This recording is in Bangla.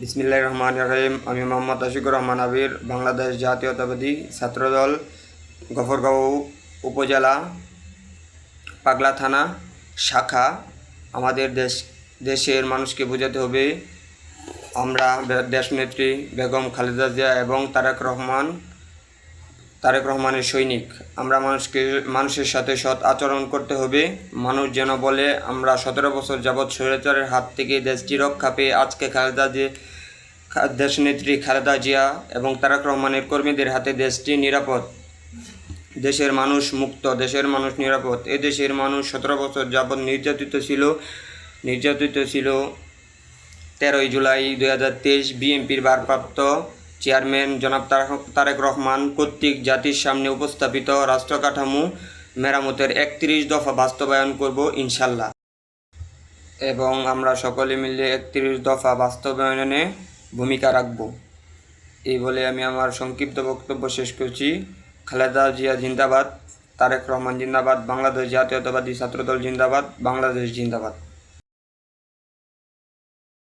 বিসমিল্লাহ রহমান রাহিম। আমি মোহাম্মদ আশিকুর রহমান আবির, বাংলাদেশ জাতীয়তাবাদী ছাত্রদল, গফরগাঁও উপজেলা, পাগলা থানা, শাখা। আমাদের দেশ, দেশের মানুষকে বোঝাতে হবে, আমরা দেশ দেশনেত্রী বেগম খালেদা জিয়া এবং তারেক রহমান তারেক রহমানের সৈনিক, আমরা মানুষকে, মানুষের সাথে সৎ আচরণ করতে হবে। মানুষ যেন বলে, আমরা সতেরো বছর যাবৎ স্বৈরাচারের হাত থেকে দেশটি রক্ষা পেয়ে আজকে খালেদা যে দেশনেত্রী খালেদা জিয়া এবং তারেক রহমানের কর্মীদের হাতে দেশটি নিরাপদ, দেশের মানুষ মুক্ত, দেশের মানুষ নিরাপদ। এ দেশের মানুষ সতেরো বছর যাবৎ নির্যাতিত ছিল নির্যাতিত ছিল তেরোই জুলাই দু হাজার তেইশ বিএনপির ভারপ্রাপ্ত চেয়ারম্যান জনাব তারেক- রহমান কর্তৃক জাতির সামনে উপস্থাপিত রাষ্ট্রকাঠামো মেরামতের একত্রিশ দফা বাস্তবায়ন করব ইনশাল্লাহ। এবং আমরা সকলে মিলে একত্রিশ দফা বাস্তবায়নে ভূমিকা রাখব। এই বলে আমি আমার সংক্ষিপ্ত বক্তব্য শেষ করছি। খালেদা জিয়া জিন্দাবাদ, তারেক রহমান জিন্দাবাদ, বাংলাদেশ জাতীয়তাবাদী ছাত্রদল জিন্দাবাদ, বাংলাদেশ জিন্দাবাদ।